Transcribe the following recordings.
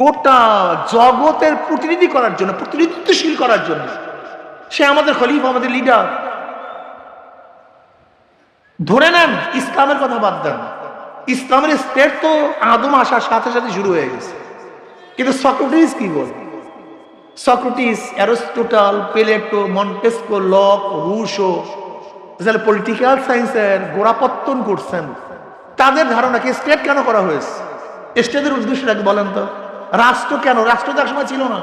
গোটা জগতের প্রতিনিধি করার জন্য, প্রতিনিধিত্বশীল করার জন্য। সে আমাদের খলিফ, আমাদের লিডার ধরে নেন, ইসলামের কথা বাদ দেন। ইসলামের স্টেট তো আদম আসার সাথে সাথে শুরু হয়ে গেছে। কিন্তু সক্রেটিস কি বল? Socrates, Aristotle, Plato, Montesquieu, Locke, Rousseau, যারা পলিটিক্যাল সায়েন্সের গোড়াপত্তন করছেন, তাদের ধারণা কি স্টেট কেন করা হয়েছে? স্টেটের উদ্দেশ্যটা কি বলেন তো। রাষ্ট্র কেন? রাষ্ট্র তো একসময় ছিল না।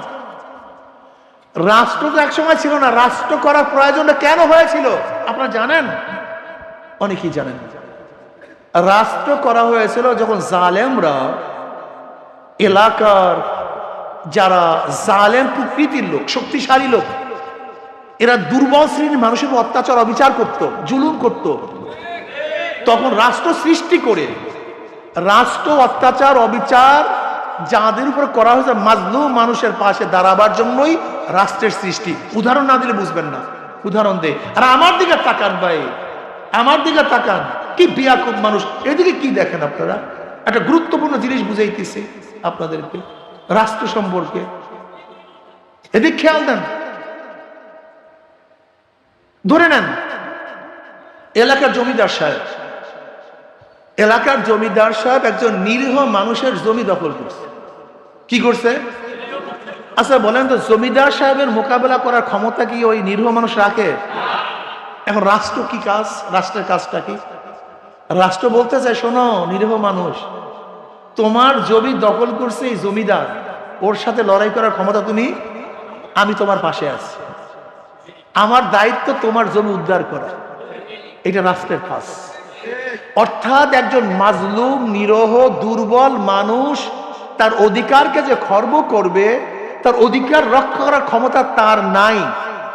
রাষ্ট্র তো একসময় ছিল না। রাষ্ট্র করার প্রয়োজনটা কেন হয়েছিল? আপনারা জানেন? অনেকেই জানেন। রাষ্ট্র করা হয়েছিল যখন জালেমরা এলাকার যারা জালেম প্রকৃতির লোক, শক্তিশালী লোক, এরা দুর্বল শ্রেণির মানুষের অত্যাচার, অবিচার করত, জুলুম করত। তখন রাষ্ট্র সৃষ্টি করে রাষ্ট্র অত্যাচার, অবিচার যাদের উপর করা হয়েছে মাজলুম মানুষের পাশে দাঁড়াবার জন্যই রাষ্ট্রের সৃষ্টি। উদাহরণ না দিলে বুঝবেন না। উদাহরণ দে। আর আমার দিকে তাকান ভাই। আমার দিকে তাকান। কি বিয়াকুব মানুষ। এদিকে কি দেখেন আপনারা? একটা গুরুত্বপূর্ণ জিনিস বুঝাইতেছে আপনাদেরকে। রাষ্ট্র সম্পর্কে। এদিক খেয়াল দেন। ধরে নেন, এলাকার জমিদার সাহেব। এলাকার জমিদার সাহেব একজন নিরীহ মানুষের জমি দখল করছে। কি করছে? আচ্ছা বলেন তো, জমিদার সাহেবের মোকাবেলা করার ক্ষমতা কি ওই নিরীহ মানুষ রাখে? এখন রাষ্ট্র কি কাজ? রাষ্ট্রের কাজটা কি? রাষ্ট্র বলতে চায়, শোনো, নিরীহ মানুষ, তোমার জমি দখল করছে এই জমিদার। ওর সাথে লড়াই করার ক্ষমতা তুমি, আমি তোমার পাশে আছি। আমার দায়িত্ব তোমার জমি উদ্ধার করা। এটা রাষ্ট্রের কাজ। অর্থাৎ একজন মাজলুম, নিরহ, দুর্বল মানুষ, তার অধিকারকে যে খর্ব করবে, তার অধিকার রক্ষা করার ক্ষমতা তার নাই।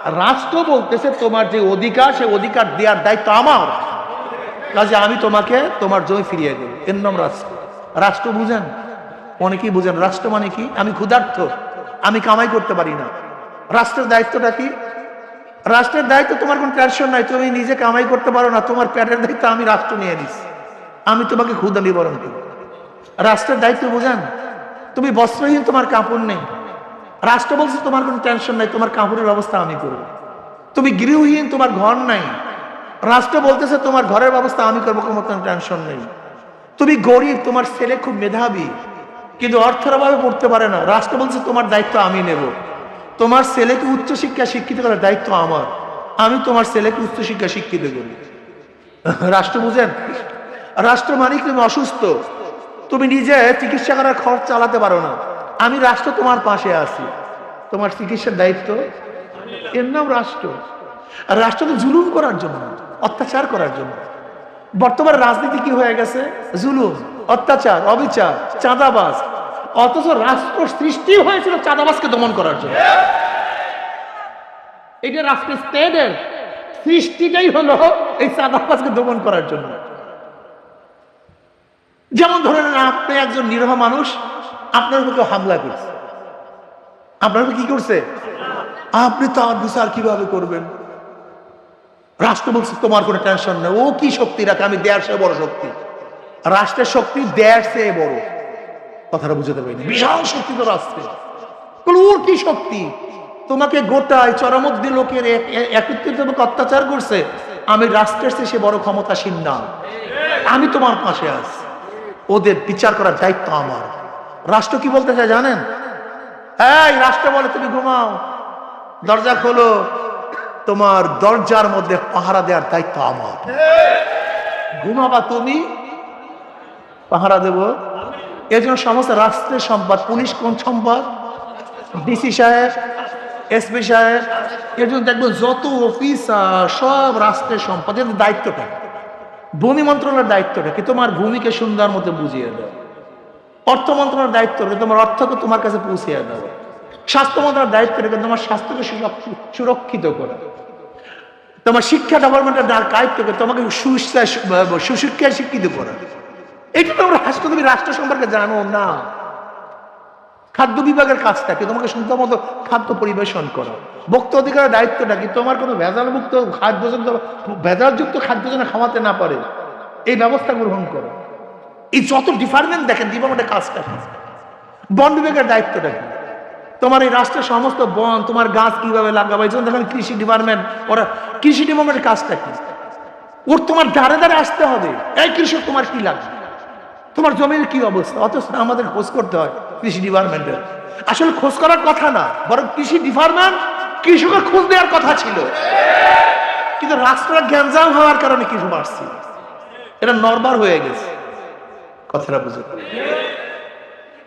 রাষ্ট্র বলতেছে, তোমার যে অধিকার, সে অধিকার দেওয়ার দায়িত্ব আমার। কাজে আমি তোমাকে তোমার জমি ফিরিয়ে দেব। এর নাম রাষ্ট্র। রাষ্ট্র বুঝেন? অনেকেই বুঝেন? রাষ্ট্র মানে কি? আমি ক্ষুধার্থ আমি কামাই করতে পারি না। রাষ্ট্রের দায়িত্বটা কি? রাষ্ট্রের দায়িত্ব তোমার কোনো টেনশন নাই, তুমি নিজে কামাই করতে পারো না, তোমার পেটের দায়িত্ব আমি রাষ্ট্র নিয়ে নিস আমি তোমাকে ক্ষুদা নিবারণ করি। রাষ্ট্রের দায়িত্ব বোঝান? তুমি বস্ত্রহীন, তোমার কাপড় নেই। রাষ্ট্র বলছে তোমার কোনো টেনশন নাই, তোমার কাপড়ের ব্যবস্থা আমি করব। তুমি গৃহহীন, তোমার ঘর নাই। রাষ্ট্র বলতেছে তোমার ঘরের ব্যবস্থা আমি করব, কোনো টেনশন নেই। তুমি গরিব, তোমার ছেলে খুব মেধাবী, কিন্তু অর্থের অভাবে পড়তে পারে না। রাষ্ট্র বলছে তোমার দায়িত্ব আমি নেব। তোমার ছেলেকে উচ্চশিক্ষা শিক্ষিত করার দায়িত্ব আমার। আমি তোমার ছেলেকে উচ্চশিক্ষা শিক্ষিত করি। রাষ্ট্র বুঝেন? রাষ্ট্র মানে কি তুমি অসুস্থ। তুমি নিজে চিকিৎসা করার খরচ চালাতে পারো না। আমি রাষ্ট্র তোমার পাশে আছি। তোমার চিকিৎসার দায়িত্ব? এর নাম রাষ্ট্র। আর রাষ্ট্র তো জুলুম করার জন্য, অত্যাচার করার জন্য। বর্তমান রাজনীতি কি হয়ে গেছে? জুলুম, অত্যাচার, অবিচার, চাঁদাবাজ অথচ রাষ্ট্র সৃষ্টি হয়েছিল চাঁদাবাজকে দমন করার জন্য। এটা রাষ্ট্রের স্টেটের সৃষ্টিটাই হলো এই চাঁদাবাজকে দমন করার জন্য। যেমন ধরে নেন আপনি একজন নিরহ মানুষ, আপনার উপর হামলা করছে। আপনার উপর কি করছে? আপনি তার বিচার কীভাবে করবেন? রাষ্ট্র বলছে, তোমার কোনো টেনশন নেই। ও কি শক্তি রাখে? আমি সে বড় শক্তি। রাষ্ট্রের শক্তি সে বড়। কথাটা বুঝতে পারিনি। বিশাল শক্তি তো রাষ্ট্রে বলে, ওর কি শক্তি? তোমাকে গোটায় চরমদ্দি লোকের এক- এক- একত্রিত অত্যাচার করছে। আমি রাষ্ট্রের সে বড় ক্ষমতাসীন না। আমি তোমার পাশে আছি। ওদের বিচার করার দায়িত্ব আমার। রাষ্ট্র কি বলতে চায় জানেন? এই রাষ্ট্র বলে তুমি ঘুমাও। দরজা খোলো। তোমার দরজার মধ্যে পাহারা দেওয়ার দায়িত্ব আমার। ঘুমাবা তুমি? পাহারা দেব? এর জন্য সমস্ত রাষ্ট্রের সম্পদ, পুলিশ কোন সম্পদ? ডিসি সাহেব এসপি সাহেব, এর জন্য দেখবেন যত অফিসার সব রাষ্ট্রের সম্পদ এর দায়িত্বটা। ভূমি মন্ত্রণালয়ের দায়িত্বটা কি? তোমার ভূমিকে সুন্দর মতো বুঝিয়ে দাও। অর্থ মন্ত্রণালয়ের দায়িত্ব রেখে তোমার অর্থকে তোমার কাছে পৌঁছে দাও। স্বাস্থ্য মন্ত্রণালয়ের দায়িত্ব রেখে তোমার স্বাস্থ্যকে সুরক্ষি- সুরক্ষিত করা। তোমার শিক্ষা ডেভেলপমেন্টের দায়িত্ব করে তোমাকে সুশিক্ষায় শিক্ষিত করা। এটা তো রাষ্ট্র তুমি রাষ্ট্র সম্পর্কে জানো না। খাদ্য বিভাগের কাজটা কি? তোমাকে সুন্দর মতো খাদ্য পরিবেশন করো। ভোক্তা অধিকারের দায়িত্বটা কি? তোমার কোনো ভেজালমুক্ত খাদ্য ভেজালযুক্ত খাদ্য যেন খাওয়াতে না পারে। এই ব্যবস্থা গ্রহণ করো। এই যত ডিপার্টমেন্ট দেখেন ডিপার্টমেন্টের কাজটা? বন বিভাগের দায়িত্বটা কি? তোমার এই রাষ্ট্রের সমস্ত বন, তোমার গাছ কীভাবে লাগাবে? জন্য দেখেন কৃষি ডিপার্টমেন্ট ওরা কৃষি ডিপার্টমেন্টের কাজটা কি? ওর তোমার দাঁড়ে দাঁড়ে আসতে হবে। এই কৃষক তোমার কি লাগবে? তোমার জমির কি অবস্থা? অথচ আমাদের খোঁজ করতে হয় কৃষি ডিপার্টমেন্টের। আসলে খোঁজ করার কথা না, বরং কৃষি ডিপার্টমেন্ট কৃষকের খোঁজ দেওয়ার কথা ছিল। কিন্তু রাষ্ট্রটা গ্যাঞ্জাম হওয়ার কারণে কিছু মারছি এটা নরমাল হয়ে গেছে। কথাটা বুঝে।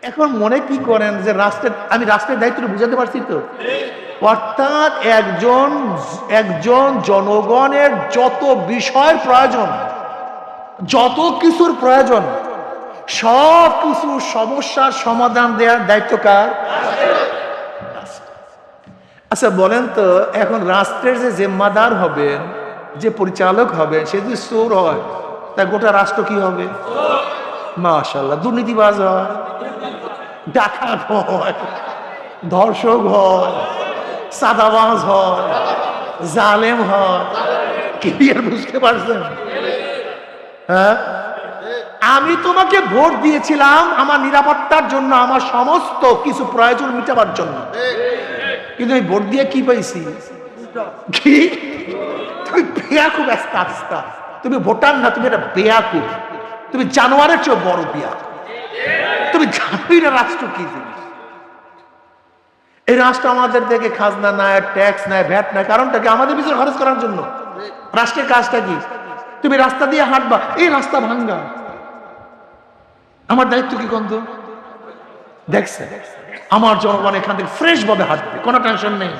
এখন মনে কি করেন যে রাষ্ট্রের, আমি রাষ্ট্রের দায়িত্বটা বুঝাতে পারছি তো? অর্থাৎ একজন একজন জনগণের যত বিষয়ের প্রয়োজন, যত কিছুর প্রয়োজন সব কিছু সমস্যার সমাধান দেওয়ার দায়িত্ব কার? আচ্ছা বলেন তো, এখন রাষ্ট্রের যে জিম্মাদার হবেন, যে পরিচালক হবেন, সে যদি চোর হয় তা গোটা রাষ্ট্র কি হবে? মাশাল্লাহ দুর্নীতিবাজ হয়, ডাকাত হয়, ধর্ষক হয় সাদাবাজ হয়, জালেম হয়। ক্লিয়ার বুঝতে পারছেন? হ্যাঁ? আমি তোমাকে ভোট দিয়েছিলাম আমার নিরাপত্তার জন্য, আমার সমস্ত কিছু প্রয়োজন মিটাবার জন্য। কিন্তু আমি ভোট দিয়ে কি পাইছি? কি? তুমি বেয়াকুব আস্তা আস্তা। তুমি ভোটার না, তুমি একটা বেয়াকুব তুমি জানোয়ারের চেয়ে বড় বেয়াকুব তুমি জানোই না রাষ্ট্র কি জিনিস? এই রাষ্ট্র আমাদের থেকে খাজনা নেয় ট্যাক্স নেয় ভ্যাট নেয়। কারণটা কি? আমাদের পিছনে খরচ করার জন্য। রাষ্ট্রের কাজটা কি? তুমি রাস্তা দিয়ে হাঁটবা, এই রাস্তা ভাঙ্গা আমার দায়িত্ব কি কন্ত দেখছে, আমার জনগণ এখান থেকে ফ্রেশ ভাবে হাঁটবে, কোনো টেনশন নেই।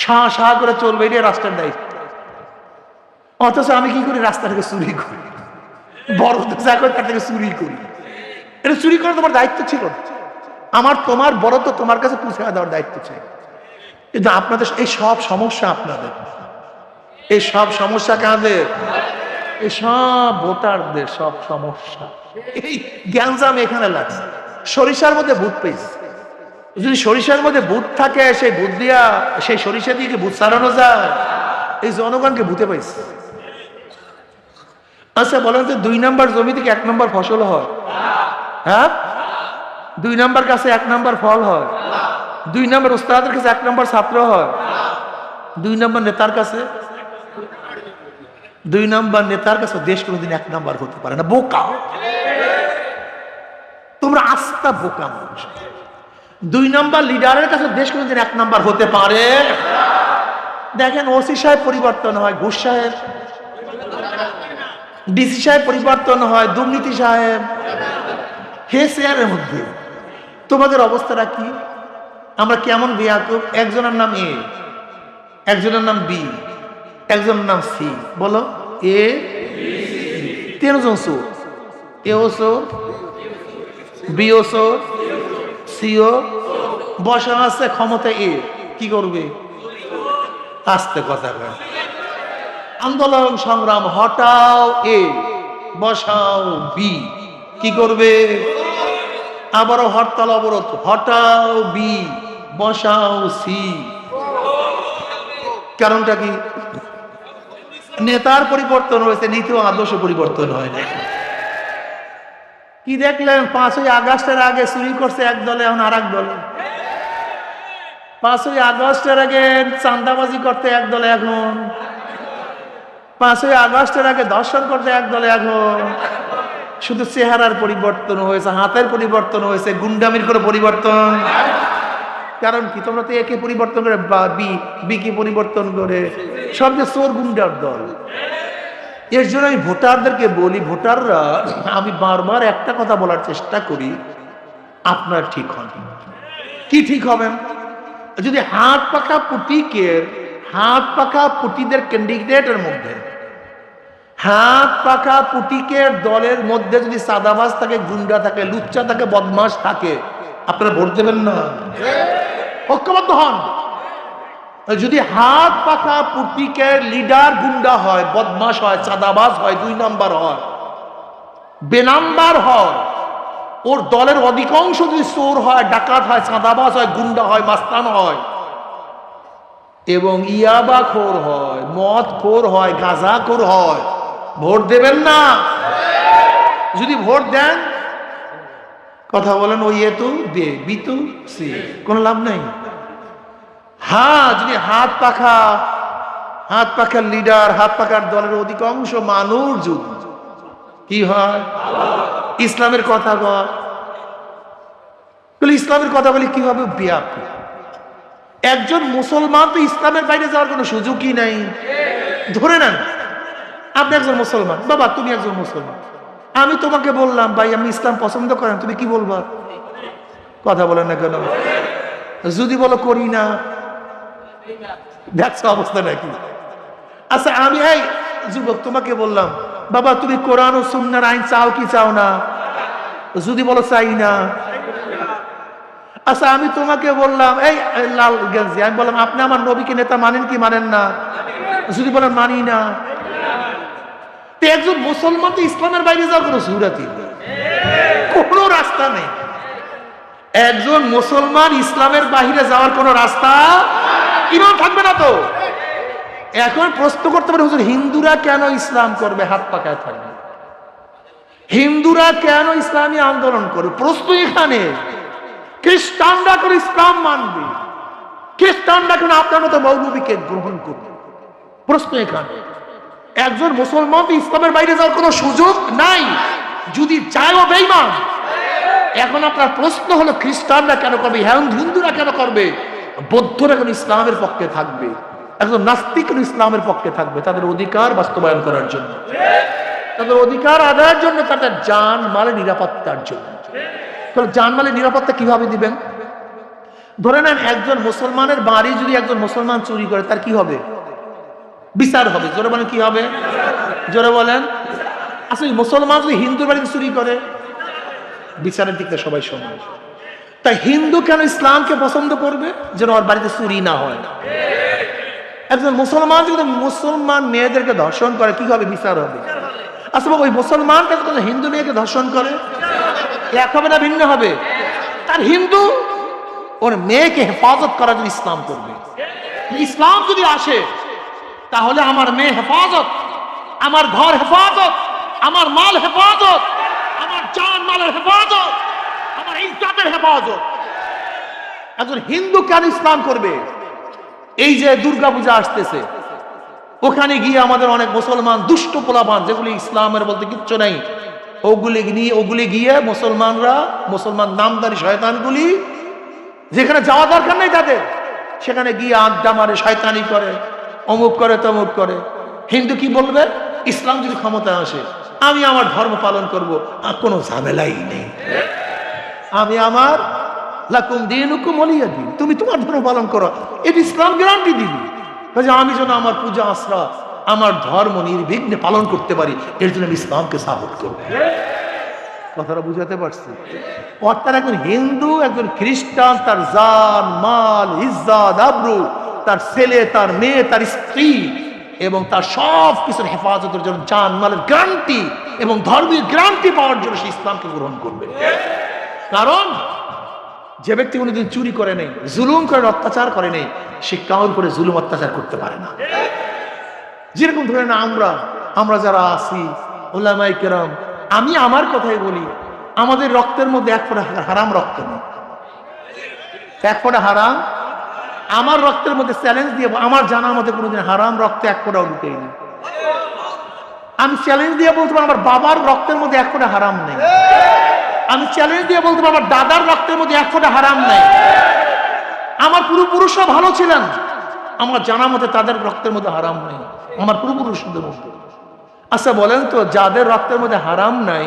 ছা সা করে চলবে, এটাই রাষ্ট্রের দায়িত্ব। অথচ আমি কি করি? রাস্তা থেকে চুরি করি। বড় যা করে, তার থেকে চুরি করি। এটা চুরি করা তোমার দায়িত্ব ছিল আমার তোমার বড় তো তোমার কাছে পুষে দেওয়ার দায়িত্ব চাই। কিন্তু আপনাদের, এই সব সমস্যা আপনাদের। এই সব সমস্যা কাদের? এই সব ভোটারদের সব সমস্যা। এই এখানে লাগছে। সরিষার মধ্যে পেয়েছে। যদি সরিষার মধ্যে থাকে সেই দিয়া সেই সরিষা দিয়ে সারানো যায়? এই জনগণকে ভূতে পাইছে আচ্ছা বলেন তো দুই নাম্বার জমি থেকে এক নম্বর ফসল হয়। হ্যাঁ? দুই নাম্বার কাছে এক নাম্বার ফল হয়। দুই নাম্বার ওস্তাদের কাছে এক নাম্বার ছাত্র হয়। দুই নাম্বার নেতার কাছে দুই নাম্বার নেতার কাছে দেশ কোনোদিন এক নাম্বার হতে পারে না, বোকা। তোমরা আস্থা বোকা মানুষ। দুই নাম্বার লিডারের কাছে দেশ কোনোদিন এক নাম্বার হতে পারে দেখেন ওসি সাহেব পরিবর্তন হয়, ঘুষ সাহেব। ডিসি সাহেব পরিবর্তন হয়, দুর্নীতি সাহেব। হে চেয়ারের মধ্যে, তোমাদের অবস্থাটা কি? আমরা কেমন বেয়াকুব একজনের নাম এ, একজনের নাম বি। একজনের নাম সি, বলো। এ? তিনজন সো। এ ও সো? বি ও সো? সিও বসা আছে ক্ষমতা এ, কি করবে? আস্তে কথা আন্দোলন সংগ্রাম, হটাও এ, বসাও বি, কি করবে? আবারও হরতাল অবরোধ, হটাও বি, বসাও সি। কারণটা কি? নেতার পরিবর্তন হয়েছে, নীতি ও আদর্শ পরিবর্তন হয় না কি দেখলেন? পাঁচই আগস্টের আগে চুরি করছে এক দলে, এখন আর এক দলে। পাঁচই আগস্টের আগে চান্দাবাজি করতে এক দলে, এখন। পাঁচই আগস্টের আগে দর্শন করতে এক দলে, এখন। শুধু চেহারার পরিবর্তন হয়েছে, হাতের পরিবর্তন হয়েছে, গুন্ডামির করে পরিবর্তন। কারণ কি? তোমরা তো একে পরিবর্তন করে বা বি, বিকে পরিবর্তন করে। সব যে চোর গুন্ডার দল। এর জন্য আমি ভোটারদেরকে বলি, ভোটাররা, আমি বারবার একটা কথা বলার চেষ্টা করি, আপনার ঠিক হন। কি ঠিক হবেন? যদি হাত পাকা পুটিকের, হাত পাকা পুটিদের ক্যান্ডিডেটের মধ্যে, হাত পাকা পুটিকের দলের মধ্যে যদি সাদাবাজ থাকে, গুন্ডা থাকে, লুচ্চা থাকে বদমাস থাকে, আপনারা ভোট দেবেন না। ঐক্যবদ্ধ হন। যদি হাত পাকা পুটিকের লিডার গুন্ডা হয় বদমাস হয়, চাঁদাবাজ হয়, দুই নাম্বার হয়, বেনাম্বার হয়, ওর দলের অধিকাংশ যদি চোর হয়, ডাকাত হয়, চাঁদাবাজ হয়, গুন্ডা হয়, মাস্তান হয়, এবং ইয়াবা খোর হয় মদ খোর হয় গাঁজা খোর হয়, ভোট দেবেন না। যদি ভোট দেন, কথা বলেন, ওই এ তো বে বি তো সি কোনো লাভ নাই। হ্যাঁ যদি হাত পাখা, হাত পাখার লিডার, হাত পাখার দলের অধিকাংশ মানুষ যদি কি হয়? ইসলামের কথা বলে, ইসলামের কথা বলি কি হবে একজন মুসলমান তো ইসলামের বাইরে যাওয়ার কোনো সুযোগই নাই। ধরে নেন, আপনি একজন মুসলমান। বাবা, তুমি একজন মুসলমান। আমি তোমাকে বললাম, ভাই আমি ইসলাম পছন্দ করেন, তুমি কি বলবা? কথা বলেন না কেন? যদি বলো করি না অবস্থা নাকি আচ্ছা আমি এই যুবক, তোমাকে বললাম, বাবা, তুমি কোরআন ও সুন্নার আইন চাও কি চাও না? যদি বলো, চাই না। আচ্ছা আমি তোমাকে বললাম, এই লাল গেঞ্জি, আমি বললাম, আপনি আমার নবীকে নেতা মানেন কি মানেন না? যদি বলেন, মানি না। একজন মুসলমান তো ইসলামের বাইরে যাওয়ার কোনো সুরাতি কোনো রাস্তা নেই। একজন মুসলমান ইসলামের বাহিরে যাওয়ার কোনো রাস্তা ইমান থাকবে না তো। এখন প্রশ্ন করতে পারে, হুজুর, হিন্দুরা কেন ইসলাম করবে? হাত পাকায় থাকবে। হিন্দুরা কেন ইসলামী আন্দোলন করবে? প্রশ্ন এখানে। খ্রিস্টানরা কেন ইসলাম মানবে? খ্রিস্টানরা কেন আপনার মতো মৌলবীকে গ্রহণ করবে? প্রশ্ন এখানে। একজন মুসলমান ইসলামের বাইরে যাওয়ার কোনো সুযোগ নাই। যদি চায়ও বেইমান এখন আপনার প্রশ্ন হলো, খ্রিস্টানরা কেন করবে? হিন্দুরা কেন করবে? বৌদ্ধরা কেন ইসলামের পক্ষে থাকবে, একজন নাস্তিক ইসলামের পক্ষে থাকবে, তাদের অধিকার বাস্তবায়ন করার জন্য। তাদের অধিকার আদায়ের জন্য তাদের জান মালে নিরাপত্তার জন্য। জানমালের নিরাপত্তা কীভাবে দিবেন? ধরে নেন একজন মুসলমানের বাড়ি যদি একজন মুসলমান চুরি করে, তার কি হবে? বিচার হবে। জোরে বলেন কি হবে? জোরে বলেন। আসলে মুসলমান যদি হিন্দুর বাড়িতে চুরি করে, বিচারের দিকটা সবাই সমান। তাই হিন্দু কেন ইসলামকে পছন্দ করবে? যেন ওর বাড়িতে চুরি না হয়। একজন মুসলমান যদি মুসলমান মেয়েদেরকে ধর্ষণ করে, কি হবে? বিচার হবে। আসলে ওই মুসলমানটা যখন হিন্দু মেয়েকে ধর্ষণ করে, এক হবে না ভিন্ন হবে? তার হিন্দু ওর মেয়েকে হেফাজত করার জন্য ইসলাম করবে। ইসলাম যদি আসে, তাহলে আমার মেয়ে হেফাজত, আমার ঘর হেফাজত, আমার মাল হেফাজত, আমার জান মালের হেফাজত। আমার ইজ্জাতের হেফাজত। একজন হিন্দু কেন ইসলাম করবে? এই যে দুর্গা পূজা আসতেছে, ওখানে গিয়ে আমাদের অনেক মুসলমান দুষ্ট পোলাপান, যেগুলি ইসলামের বলতে কিচ্ছু নেই, ওগুলি নিয়ে, ওগুলি গিয়ে মুসলমানরা, মুসলমান নামদারি শয়তানগুলি, যেখানে যাওয়া দরকার নেই তাদের, সেখানে গিয়ে আড্ডা মারে, শয়তানি করে, অমুক করে, তমুক করে। হিন্দু কি বলবে? ইসলাম যদি ক্ষমতায় আসে, আমি আমার ধর্ম পালন করব, আর কোনো ঝামেলাই নেই। আমি আমার লাকুম দিন হুকুম দিন। তুমি তোমার ধর্ম পালন করো। এটি ইসলাম গ্যারান্টি দিবি আমি যেন আমার পূজা আশ্রা, আমার ধর্ম নির্বিঘ্নে পালন করতে পারি, এর জন্য আমি ইসলামকে সাপোর্ট করব। কথাটা বুঝাতে পারছি? অর্থাৎ একজন হিন্দু, একজন খ্রিস্টান, তার জান, মাল ইজ্জাত আব্রু তার ছেলে, তার মেয়ে, তার স্ত্রী এবং তার সব কিছুর হেফাজতের জন্য জান, মালের গ্রান্টি এবং ধর্মীয় গ্রান্টি পাওয়ার জন্য সে ইসলামকে গ্রহণ করবে। কারণ যে ব্যক্তি কোনোদিন চুরি করে নেই, জুলুম করে, অত্যাচার করে নেই, সে কাউর করে জুলুম, অত্যাচার করতে পারে না। যেরকম ধরে না আমরা আমরা যারা আছি ওলামাই কেরাম, আমি আমার কথাই বলি, আমাদের রক্তের মধ্যে এক ফোঁটা হারাম রক্ত নেই। এক ফোঁটা হারাম, আমার রক্তের মধ্যে চ্যালেঞ্জ দিয়ে, আমার জানার মধ্যে কোনোদিন হারাম রক্তে এক ফোঁটাও ঢুকেইনি আমি চ্যালেঞ্জ দিয়ে বলতে পারি, আমার বাবার রক্তের মধ্যে এক ফোঁটা হারাম নেই। আমি চ্যালেঞ্জ দিয়ে বলতে পারি আমার দাদার রক্তের মধ্যে এক ফোঁটা হারাম নেই। আমার পূর্বপুরুষরা ভালো ছিলেন। আমার জানা মতে তাদের রক্তের মধ্যে হারাম নেই। আমার পূর্বপুরুষদের মধ্যে। আচ্ছা বলেন তো, যাদের রক্তের মধ্যে হারাম নাই,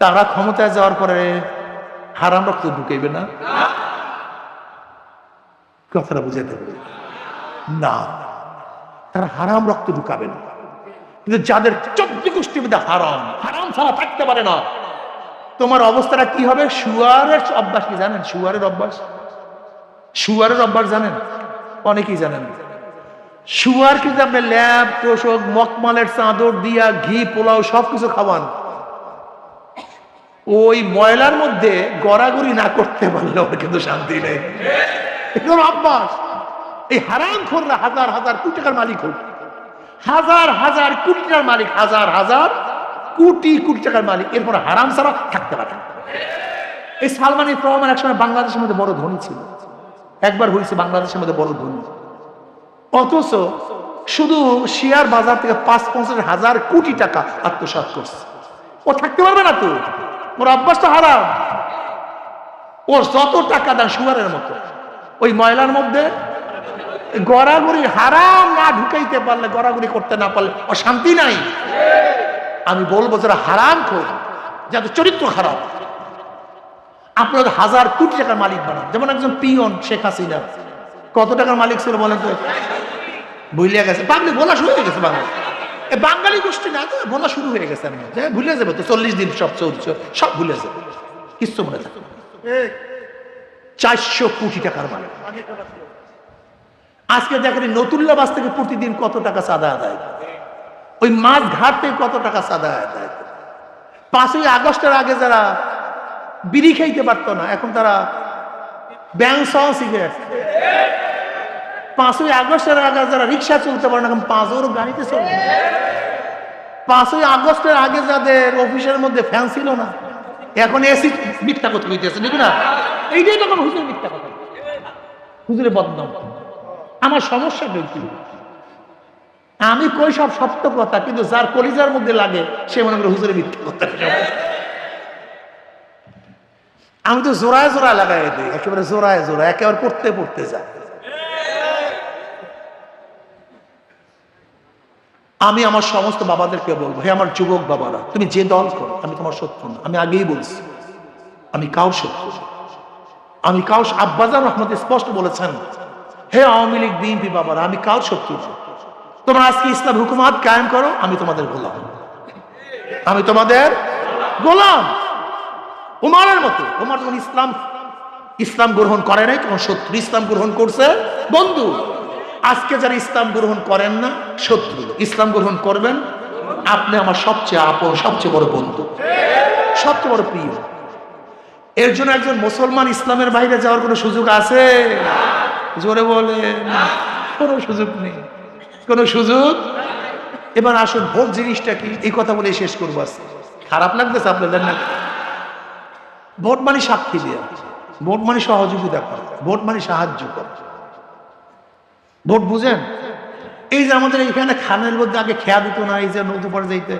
তারা ক্ষমতায় যাওয়ার পরে হারাম রক্ত ঢুকেবে না? কথাটা বুঝাতে না, তারা হারাম রক্ত ঢুকাবে না। কিন্তু যাদের চোদ্দ গোষ্ঠীর মধ্যে হারাম হারাম ছাড়া থাকতে পারে না তোমার অবস্থাটা কি হবে? শুয়ারের অভ্যাস কি জানেন? শুয়ারের অভ্যাস? শুয়ারের অভ্যাস জানেন? অনেকেই জানেন। শুয়ার কিন্তু আপনি ল্যাব, তোষক মকমালের চাদর দিয়া ঘি, পোলাও সবকিছু খাওয়ান। ওই ময়লার মধ্যে গড়াগড়ি না করতে পারলে ওর কিন্তু শান্তি নেই। অভ্যাস। এই হারাম খোররা হাজার হাজার কোটি টাকার মালিক হোক। হাজার হাজার কোটি টাকার মালিক, হাজার হাজার কোটি কোটি টাকার মালিক। এরপর হারাম ছাড়া থাকতে পারে। এই সালমান ইফ রহমান একসময় বাংলাদেশের মধ্যে বড় ধনী ছিল। একবার হয়েছে বাংলাদেশের মধ্যে বড় ধনী। অথচ শুধু শেয়ার বাজার থেকে পাঁচ, পঞ্চাশ হাজার কোটি টাকা আত্মসাৎ করছে। ও থাকতে পারবে না তো? ওর অভ্যাস তো হারাম। ওর যত টাকা দেন সুগারের মতো। ওই ময়লার মধ্যে গড়াগড়ি হারাম না ঢুকাইতে পারলে, গড়াগড়ি করতে না পারলে ও শান্তি নাই। আমি বলব যারা হারাম খোর যাদের চরিত্র খারাপ। আপনার হাজার কোটি টাকার মালিক বানান। যেমন একজন পিয়ন, শেখ হাসিনা। কত টাকার মালিক ছিল বলেন তো? ভুলিয়া গেছে। বাঙালি বলা শুরু হয়ে গেছে বাংলা। বাঙালি গোষ্ঠী না তো? বলা শুরু হয়ে গেছে আমি ভুলে যাবে তো, চল্লিশ দিন সব চলছে, সব ভুলে যাবে। কিচ্ছু মনে থাকে চারশো কোটি টাকার মালিক। আজকে দেখেন নতুল্লাবাস থেকে প্রতিদিন কত টাকা চাঁদা আদায়। ওই মাছ ঘাটতে কত টাকা আদায় পাঁচই আগস্টের আগে যারা বিড়ি খাইতে পারতো না, এখন তারা ব্যাংক সহ সিগারেট পাঁচই আগস্টের আগে যারা রিক্সা চলতে পারে না, এখন পাঁচ ওর গাড়িতে চলে পাঁচই আগস্টের আগে যাদের অফিসের মধ্যে ফ্যান ছিল না, এখন এসি মিথ্যা কথা হইতেছে দেখি না? এইটাই তখন হুজুর মিথ্যা কথা। হুজুরে বদনাম। আমার সমস্যা কি? আমি কই সব সত্য কথা, কিন্তু যার কলিজার মধ্যে লাগে, সে মনে করে হুজুরে মিথ্যা কথা আমি তো জোড়ায় জোড়ায় লাগাই দিই, একেবারে জোড়ায় জোড়ায় একেবারে পড়তে পড়তে যায় আমি আমার সমস্ত বাবাদেরকে বলব, হে আমার যুবক বাবারা, তুমি যে দল করো, আমি তোমার শত্রু না, আমি আগেই বলছি, আমি কাউ শত্রু। আমি কাউ আব্বাজান রহমত স্পষ্ট বলেছেন, হে আওয়ামী লীগ, বিএনপি বাবারা, আমি শত্রু? না। তোমরা আজকে ইসলাম হুকুমাত কায়েম করো, আমি তোমাদের গোলাম। আমি তোমাদের গোলাম। উমারের মতো। উমার যখন ইসলাম ইসলাম গ্রহণ করে নাই, তখন শত্রু ইসলাম গ্রহণ করছে। বন্ধু, আজকে যারা ইসলাম গ্রহণ করেন না, শত্রু। ইসলাম গ্রহণ করবেন? আপনি আমার সবচেয়ে আপন, সবচেয়ে বড় বন্ধু। সবচেয়ে বড় প্রিয়। এর জন্য একজন মুসলমান ইসলামের বাইরে যাওয়ার কোনো সুযোগ আছে? জোরে বলে কোনো সুযোগ নেই। কোনো সুযোগ? এবার আসুন, ভোট জিনিসটা কি? এই কথা বলে শেষ করব আজকে। খারাপ লাগতেছে আপনাদের না? ভোট মানে সাক্ষী দেওয়া ভোট মানে সহযোগিতা করা। ভোট মানে সাহায্য করা। ভোট বুঝেন? এই যে আমাদের এখানে খানের মধ্যে আগে খেয়া দিত না, এই যে নদী পরে যাইতে।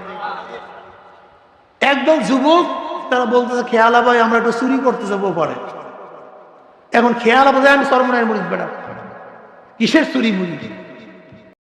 একদম যুবক, তারা বলতেছে, খেয়ালা ভাই আমরা একটু চুরি করতে যাব পরে। এখন খেয়ালা বোঝায় আমি সরমনায় মরিস বেড়া কিসের চুরি মুড়ি